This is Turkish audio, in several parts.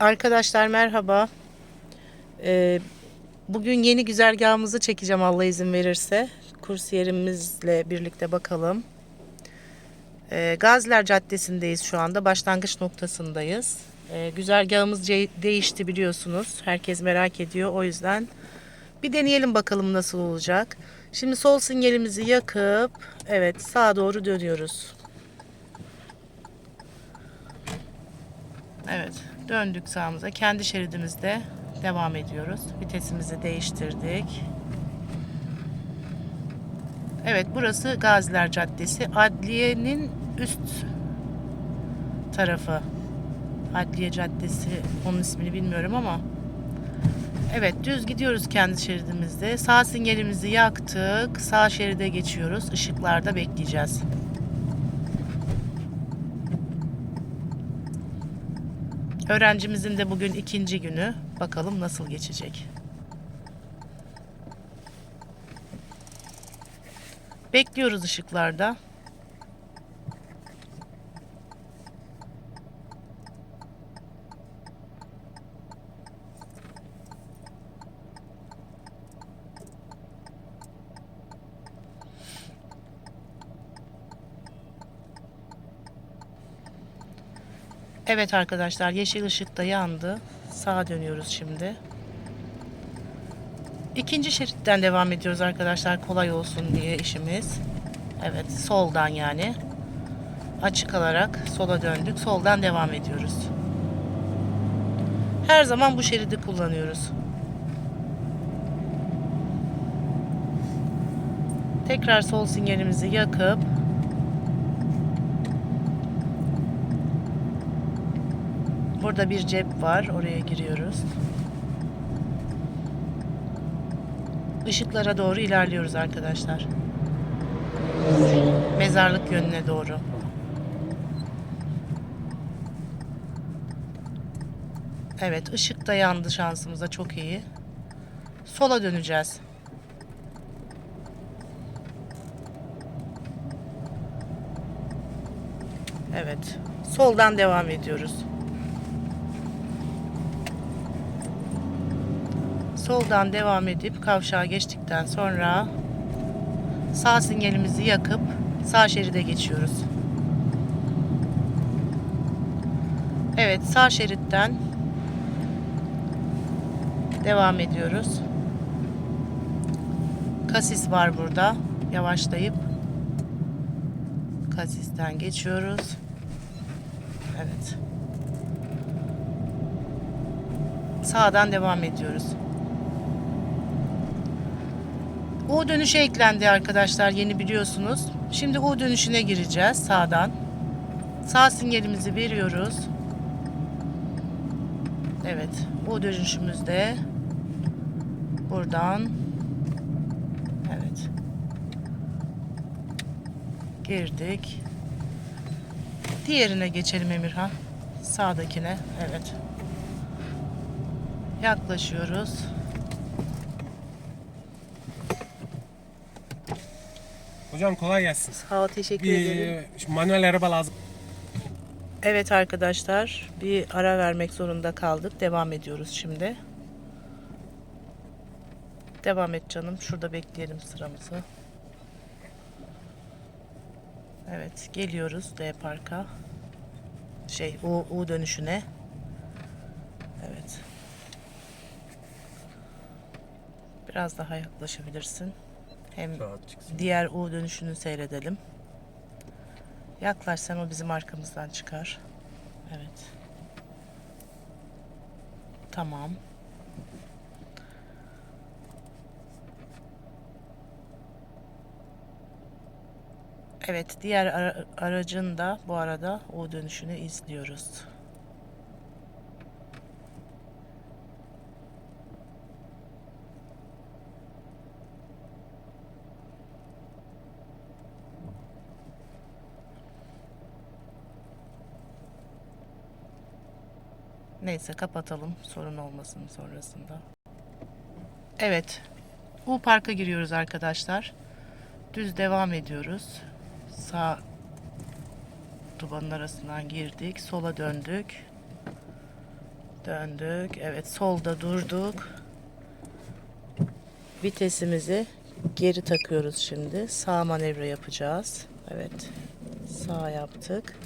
Arkadaşlar merhaba. Ee, bugün yeni güzergahımızı çekeceğim Allah izin verirse. Kursiyerimizle birlikte bakalım. Ee, Gaziler Caddesi'ndeyiz şu anda. Başlangıç noktasındayız. Ee, güzergahımız değişti biliyorsunuz. Herkes merak ediyor. O yüzden bir deneyelim bakalım nasıl olacak. Şimdi sol sinyalimizi yakıp evet sağa doğru dönüyoruz. Evet, döndük sağımıza. Kendi şeridimizde devam ediyoruz. Vitesimizi değiştirdik. Evet, burası Gaziler Caddesi. Adliyenin üst tarafı. Adliye Caddesi, onun ismini bilmiyorum ama. Evet, düz gidiyoruz kendi şeridimizde. Sağ sinyalimizi yaktık. Sağ şeride geçiyoruz. Işıklarda bekleyeceğiz. Öğrencimizin de bugün ikinci günü. Bakalım nasıl geçecek. Bekliyoruz ışıklarda. Evet arkadaşlar yeşil ışık da yandı. Sağa dönüyoruz şimdi. İkinci şeritten devam ediyoruz arkadaşlar kolay olsun diye işimiz. Evet soldan yani. Açık alarak sola döndük. Soldan devam ediyoruz. Her zaman bu şeridi kullanıyoruz. Tekrar sol sinyalimizi yakıp Burada bir cep var. Oraya giriyoruz. Işıklara doğru ilerliyoruz arkadaşlar. Mezarlık yönüne doğru. Evet, ışık da yandı şansımıza çok iyi. Sola döneceğiz. Evet. Soldan devam ediyoruz. Soldan devam edip kavşağa geçtikten sonra sağ sinyalimizi yakıp sağ şeride geçiyoruz. Evet sağ şeritten devam ediyoruz. Kasis var burada. Yavaşlayıp kasisten geçiyoruz. Evet. Sağdan devam ediyoruz. U dönüşü eklendi arkadaşlar yeni biliyorsunuz. Şimdi U dönüşüne gireceğiz sağdan. Sağ sinyalimizi veriyoruz. Evet U dönüşümüzde buradan evet girdik. Diğerine geçelim Emirhan. Sağdakine evet. Yaklaşıyoruz. Hocam kolay gelsin. Sağ ol, teşekkür ederim. Bir şu manuel araba lazım. Evet arkadaşlar bir ara vermek zorunda kaldık. Devam ediyoruz şimdi. Devam et canım. Şurada bekleyelim sıramızı. Evet geliyoruz D Park'a. Şey U, U dönüşüne. Evet. Biraz daha yaklaşabilirsin. Hem diğer U dönüşünü seyredelim. Yaklaş sen o bizim arkamızdan çıkar. Evet. Tamam. Evet, diğer ara- aracın da bu arada o dönüşünü izliyoruz. Neyse kapatalım sorun olmasın sonrasında. Evet. U Park'a giriyoruz arkadaşlar. Düz devam ediyoruz. Sağ dubanın arasından girdik. Sola döndük. Döndük. Evet solda durduk. Vitesimizi geri takıyoruz şimdi. Sağ manevra yapacağız. Evet. Sağ yaptık.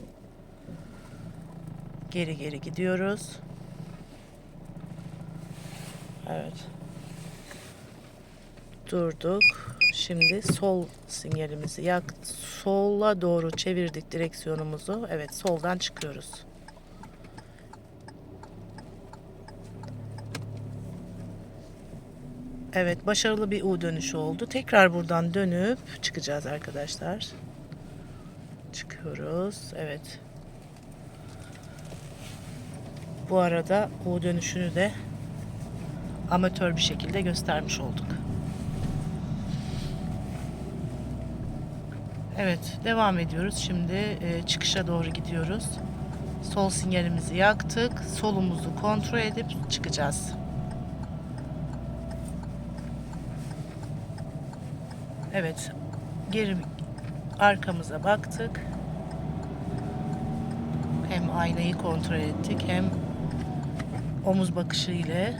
Geri geri gidiyoruz. Evet. Durduk. Şimdi sol sinyalimizi yak sola doğru çevirdik direksiyonumuzu. Evet, soldan çıkıyoruz. Evet, başarılı bir U dönüşü oldu. Tekrar buradan dönüp çıkacağız arkadaşlar. Çıkıyoruz. Evet. Bu arada U dönüşünü de amatör bir şekilde göstermiş olduk. Evet, devam ediyoruz. Şimdi e, çıkışa doğru gidiyoruz. Sol sinyalimizi yaktık. Solumuzu kontrol edip çıkacağız. Evet, geri arkamıza baktık. Hem aynayı kontrol ettik hem omuz bakışı ile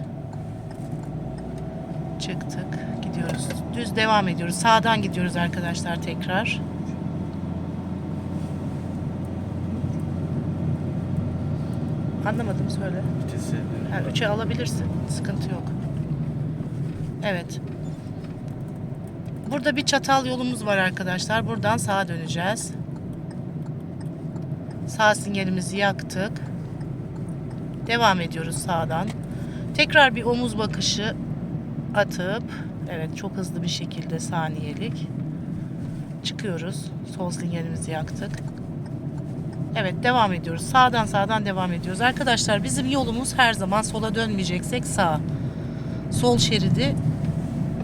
çıktık. Gidiyoruz. Düz devam ediyoruz. Sağdan gidiyoruz arkadaşlar tekrar. Anlamadım söyle. Vitesi. Ha, üçe alabilirsin. Sıkıntı yok. Evet. Burada bir çatal yolumuz var arkadaşlar. Buradan sağa döneceğiz. Sağ sinyalimizi yaktık. Devam ediyoruz sağdan. Tekrar bir omuz bakışı atıp evet çok hızlı bir şekilde saniyelik çıkıyoruz. Sol sinyalimizi yaktık. Evet devam ediyoruz. Sağdan sağdan devam ediyoruz. Arkadaşlar bizim yolumuz her zaman sola dönmeyeceksek sağ. Sol şeridi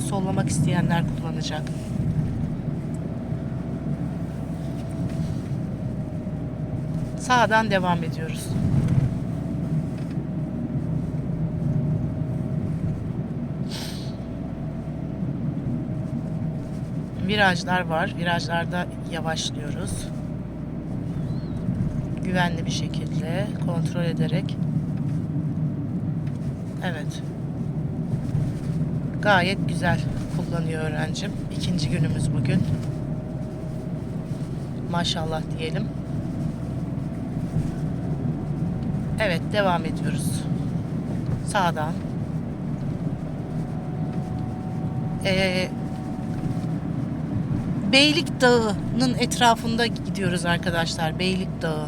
sollamak isteyenler kullanacak. Sağdan devam ediyoruz. Virajlar var. Virajlarda yavaşlıyoruz. Güvenli bir şekilde kontrol ederek. Evet. Gayet güzel kullanıyor öğrencim. İkinci günümüz bugün. Maşallah diyelim. Evet devam ediyoruz. Sağdan. Ee, Beylik Dağı'nın etrafında gidiyoruz arkadaşlar. Beylik Dağı.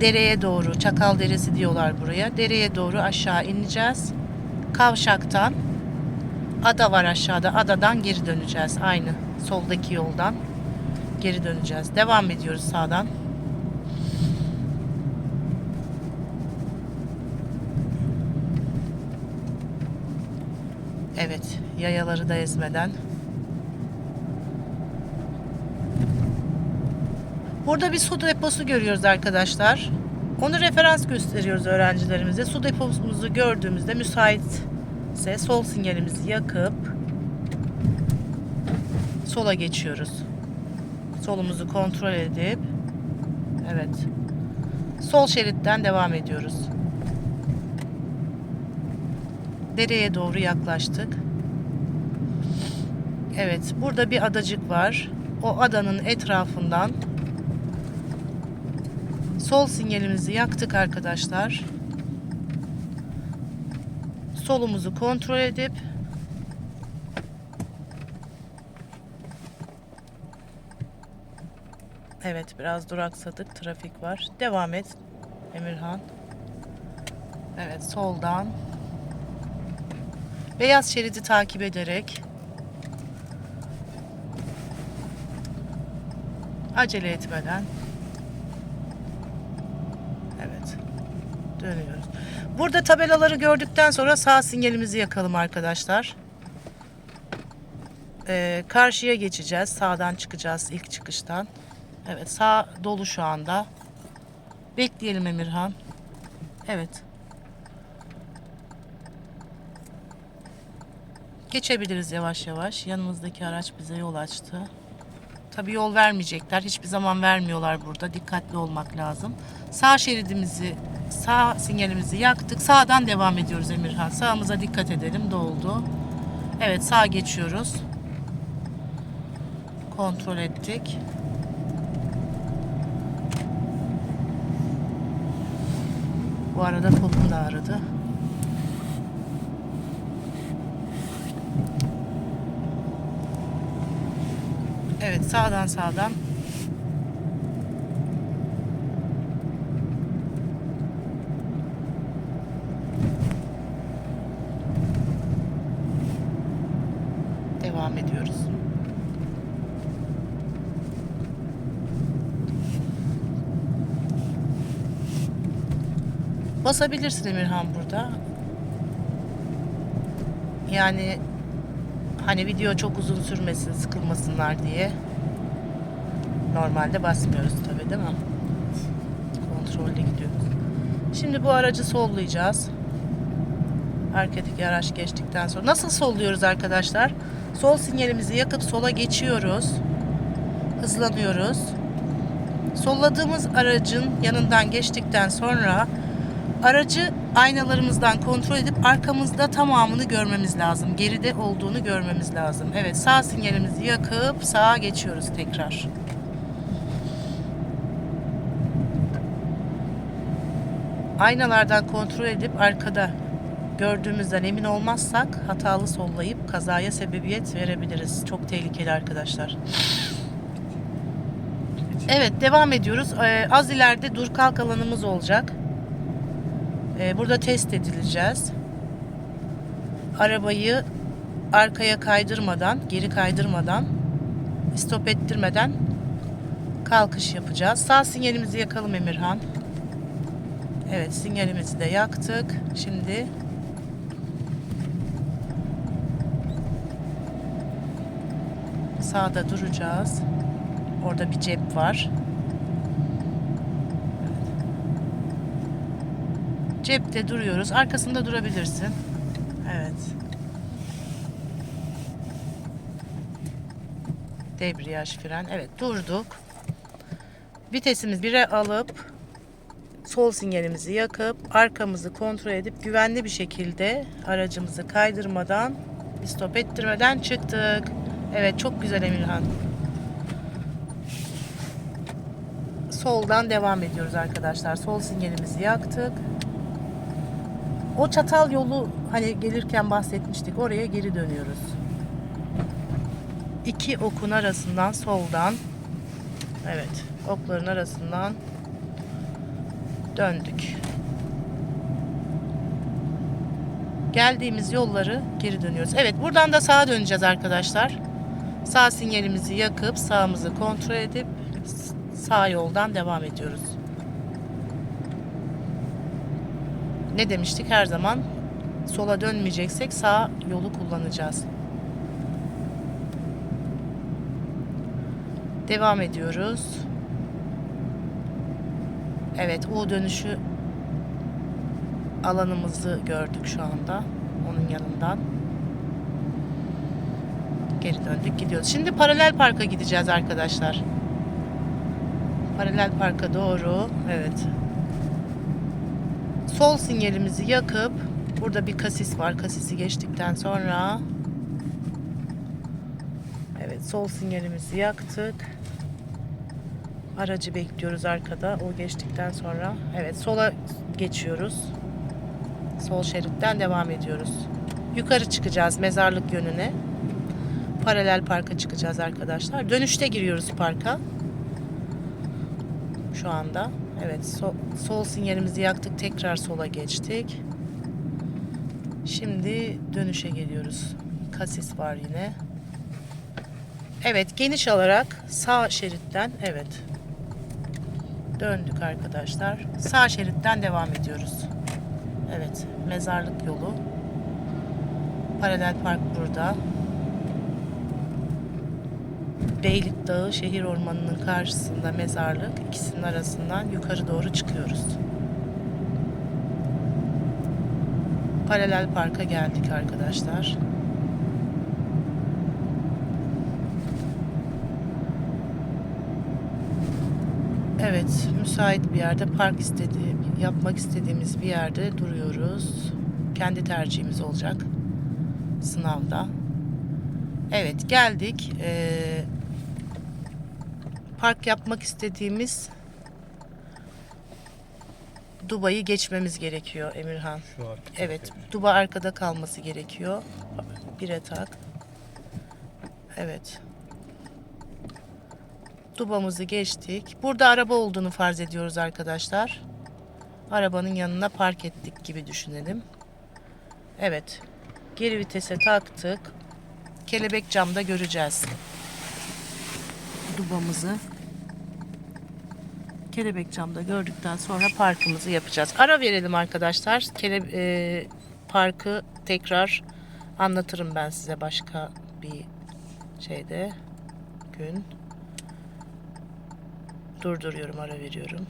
Dereye doğru, Çakal Deresi diyorlar buraya. Dereye doğru aşağı ineceğiz. Kavşaktan ada var aşağıda. Adadan geri döneceğiz. Aynı soldaki yoldan geri döneceğiz. Devam ediyoruz sağdan. Evet, yayaları da ezmeden. Burada bir su deposu görüyoruz arkadaşlar. Onu referans gösteriyoruz öğrencilerimize. Su depomuzu gördüğümüzde müsaitse sol sinyalimizi yakıp sola geçiyoruz. Solumuzu kontrol edip evet. Sol şeritten devam ediyoruz. Dereye doğru yaklaştık. Evet, burada bir adacık var. O adanın etrafından sol sinyalimizi yaktık arkadaşlar. Solumuzu kontrol edip Evet, biraz duraksadık. Trafik var. Devam et Emirhan. Evet, soldan Beyaz şeridi takip ederek acele etmeden evet dönüyoruz. Burada tabelaları gördükten sonra sağ sinyalimizi yakalım arkadaşlar. Ee, karşıya geçeceğiz. Sağdan çıkacağız ilk çıkıştan. Evet sağ dolu şu anda. Bekleyelim Emirhan. Evet. Geçebiliriz yavaş yavaş. Yanımızdaki araç bize yol açtı. Tabii yol vermeyecekler. Hiçbir zaman vermiyorlar burada. Dikkatli olmak lazım. Sağ şeridimizi, sağ sinyalimizi yaktık. Sağdan devam ediyoruz Emirhan. Sağımıza dikkat edelim. Doldu. Evet sağ geçiyoruz. Kontrol ettik. Bu arada kolum da ağrıdı. Evet sağdan sağdan. Devam ediyoruz. Basabilirsin Emirhan burada. Yani hani video çok uzun sürmesin, sıkılmasınlar diye. Normalde basmıyoruz tabii değil mi? Kontrollü gidiyoruz. Şimdi bu aracı sollayacağız. Arkadaki araç geçtikten sonra. Nasıl solluyoruz arkadaşlar? Sol sinyalimizi yakıp sola geçiyoruz. Hızlanıyoruz. Solladığımız aracın yanından geçtikten sonra aracı aynalarımızdan kontrol edip arkamızda tamamını görmemiz lazım. Geride olduğunu görmemiz lazım. Evet sağ sinyalimizi yakıp sağa geçiyoruz tekrar. Aynalardan kontrol edip arkada gördüğümüzden emin olmazsak hatalı sollayıp kazaya sebebiyet verebiliriz. Çok tehlikeli arkadaşlar. Evet devam ediyoruz. Ee, az ileride dur kalk alanımız olacak. Ee, burada test edileceğiz. Arabayı arkaya kaydırmadan, geri kaydırmadan, stop ettirmeden kalkış yapacağız. Sağ sinyalimizi yakalım Emirhan. Evet sinyalimizi de yaktık. Şimdi sağda duracağız. Orada bir cep var. Cepte duruyoruz. Arkasında durabilirsin. Evet. Debriyaj fren. Evet durduk. Vitesimizi 1'e alıp sol sinyalimizi yakıp arkamızı kontrol edip güvenli bir şekilde aracımızı kaydırmadan stop ettirmeden çıktık. Evet çok güzel Emirhan. Soldan devam ediyoruz arkadaşlar. Sol sinyalimizi yaktık. O çatal yolu hani gelirken bahsetmiştik. Oraya geri dönüyoruz. İki okun arasından soldan evet okların arasından döndük. Geldiğimiz yolları geri dönüyoruz. Evet buradan da sağa döneceğiz arkadaşlar. Sağ sinyalimizi yakıp sağımızı kontrol edip sağ yoldan devam ediyoruz. Ne demiştik her zaman sola dönmeyeceksek sağ yolu kullanacağız. Devam ediyoruz. Evet U dönüşü alanımızı gördük şu anda. Onun yanından. Geri döndük gidiyoruz. Şimdi paralel parka gideceğiz arkadaşlar. Paralel parka doğru. Evet. Sol sinyalimizi yakıp burada bir kasis var. Kasisi geçtikten sonra Evet sol sinyalimizi yaktık. Aracı bekliyoruz arkada. O geçtikten sonra evet sola geçiyoruz. Sol şeritten devam ediyoruz. Yukarı çıkacağız mezarlık yönüne. Paralel parka çıkacağız arkadaşlar. Dönüşte giriyoruz parka. Şu anda. Evet sol, sol sinyalimizi yaktık. Tekrar sola geçtik. Şimdi dönüşe geliyoruz. Kasis var yine. Evet geniş alarak sağ şeritten evet döndük arkadaşlar. Sağ şeritten devam ediyoruz. Evet mezarlık yolu. Paralel park burada. Beylik Dağı şehir ormanının karşısında mezarlık ikisinin arasından yukarı doğru çıkıyoruz. Paralel parka geldik arkadaşlar. Evet, müsait bir yerde park istediğim, yapmak istediğimiz bir yerde duruyoruz. Kendi tercihimiz olacak sınavda. Evet, geldik. Ee, park yapmak istediğimiz Dubai'yi geçmemiz gerekiyor Emirhan. Şu arka Evet, duba arkada kalması gerekiyor. Bire tak. Evet. Dubamızı geçtik. Burada araba olduğunu farz ediyoruz arkadaşlar. Arabanın yanına park ettik gibi düşünelim. Evet. Geri vitese taktık. Kelebek camda göreceğiz. Dubamızı. Kelebek camda gördükten sonra parkımızı yapacağız. Ara verelim arkadaşlar. Kele, e, parkı tekrar anlatırım ben size başka bir şeyde gün. Durduruyorum, ara veriyorum.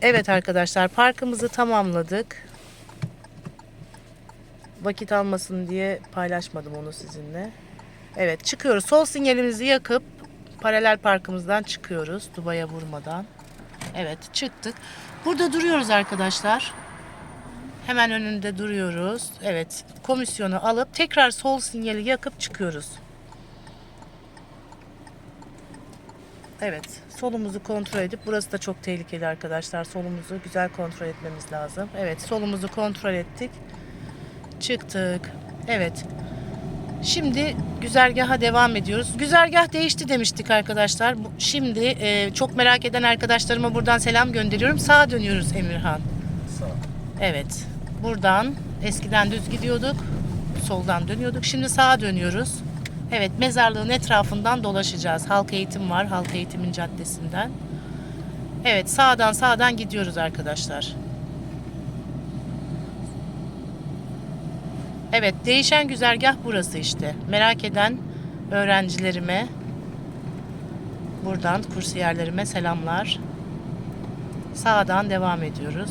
Evet arkadaşlar parkımızı tamamladık. Vakit almasın diye paylaşmadım onu sizinle. Evet çıkıyoruz. Sol sinyalimizi yakıp paralel parkımızdan çıkıyoruz. Dubai'ye vurmadan. Evet çıktık. Burada duruyoruz arkadaşlar. Hemen önünde duruyoruz. Evet komisyonu alıp tekrar sol sinyali yakıp çıkıyoruz. Evet, solumuzu kontrol edip burası da çok tehlikeli arkadaşlar. Solumuzu güzel kontrol etmemiz lazım. Evet, solumuzu kontrol ettik. Çıktık. Evet. Şimdi güzergaha devam ediyoruz. Güzergah değişti demiştik arkadaşlar. Şimdi e, çok merak eden arkadaşlarıma buradan selam gönderiyorum. Sağa dönüyoruz Emirhan. Sağ. Evet. Buradan eskiden düz gidiyorduk. Soldan dönüyorduk. Şimdi sağa dönüyoruz. Evet, mezarlığın etrafından dolaşacağız. Halk eğitim var, halk eğitimin caddesinden. Evet, sağdan sağdan gidiyoruz arkadaşlar. Evet, değişen güzergah burası işte. Merak eden öğrencilerime buradan kursiyerlerime selamlar. Sağdan devam ediyoruz.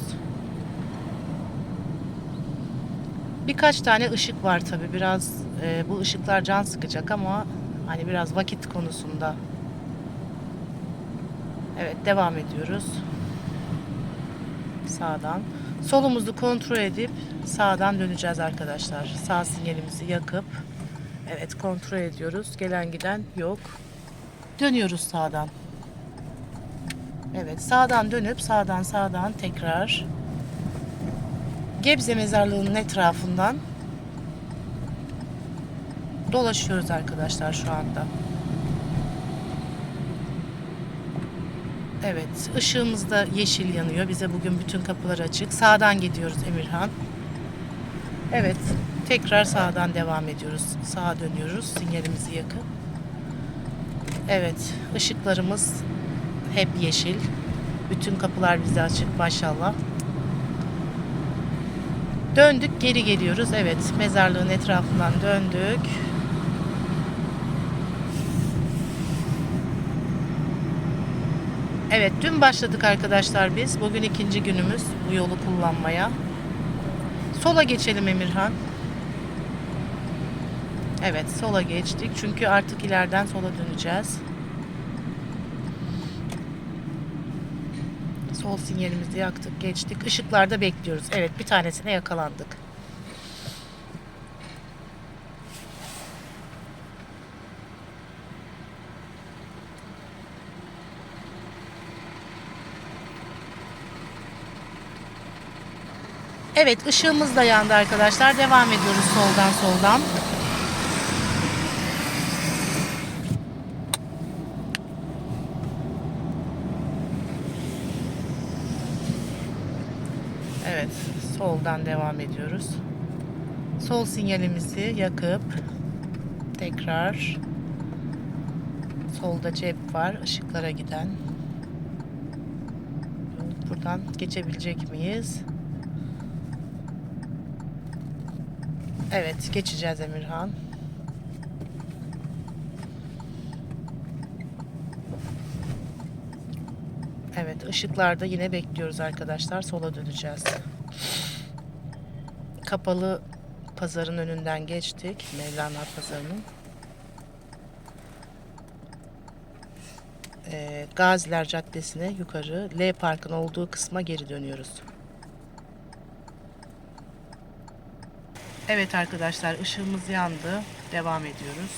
Birkaç tane ışık var tabi biraz e, bu ışıklar can sıkacak ama hani biraz vakit konusunda. Evet devam ediyoruz. Sağdan. Solumuzu kontrol edip sağdan döneceğiz arkadaşlar. Sağ sinyalimizi yakıp evet kontrol ediyoruz. Gelen giden yok. Dönüyoruz sağdan. Evet sağdan dönüp sağdan sağdan tekrar Gebze mezarlığının etrafından dolaşıyoruz arkadaşlar şu anda. Evet, ışığımız da yeşil yanıyor. Bize bugün bütün kapılar açık. Sağdan gidiyoruz Emirhan. Evet, tekrar sağdan devam ediyoruz. Sağa dönüyoruz sinyalimizi yakıp. Evet, ışıklarımız hep yeşil. Bütün kapılar bize açık maşallah. Döndük geri geliyoruz. Evet mezarlığın etrafından döndük. Evet dün başladık arkadaşlar biz. Bugün ikinci günümüz bu yolu kullanmaya. Sola geçelim Emirhan. Evet sola geçtik. Çünkü artık ileriden sola döneceğiz. Sol sinyalimizi yaktık, geçtik. Işıklarda bekliyoruz. Evet, bir tanesine yakalandık. Evet, ışığımız da yandı arkadaşlar. Devam ediyoruz soldan soldan. Evet, soldan devam ediyoruz. Sol sinyalimizi yakıp tekrar solda cep var, ışıklara giden. Buradan geçebilecek miyiz? Evet, geçeceğiz Emirhan. Evet, ışıklarda yine bekliyoruz arkadaşlar. Sola döneceğiz. Kapalı pazarın önünden geçtik. Mevlana pazarının. e, Gaziler Caddesi'ne yukarı L Park'ın olduğu kısma geri dönüyoruz. Evet arkadaşlar ışığımız yandı. Devam ediyoruz.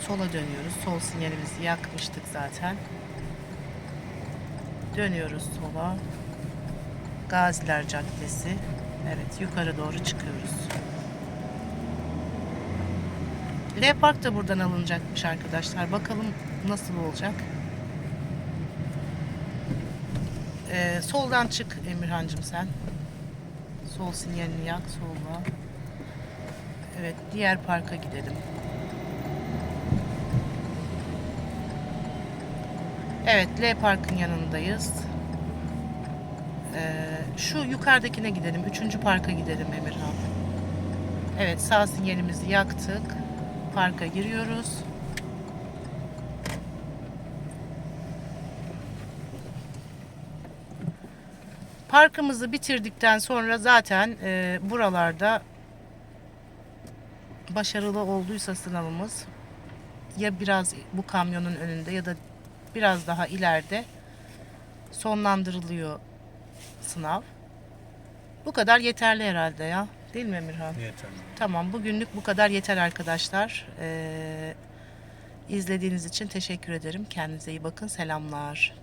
Sola dönüyoruz. Sol sinyalimizi yakmıştık zaten. Dönüyoruz sola. Gaziler Caddesi. Evet yukarı doğru çıkıyoruz. L Park da buradan alınacakmış arkadaşlar. Bakalım nasıl olacak. Ee, soldan çık Emirhancığım sen. Sol sinyalini yak solla. Evet diğer parka gidelim. Evet L Park'ın yanındayız. Ee, şu yukarıdakine gidelim. Üçüncü parka gidelim Emirhan. Evet sağ sinyalimizi yaktık. Parka giriyoruz. Parkımızı bitirdikten sonra zaten e, buralarda başarılı olduysa sınavımız ya biraz bu kamyonun önünde ya da biraz daha ileride sonlandırılıyor sınav. Bu kadar yeterli herhalde ya. Değil mi Emirhan? Yeter. Tamam bugünlük bu kadar yeter arkadaşlar. Ee, izlediğiniz için teşekkür ederim. Kendinize iyi bakın. Selamlar.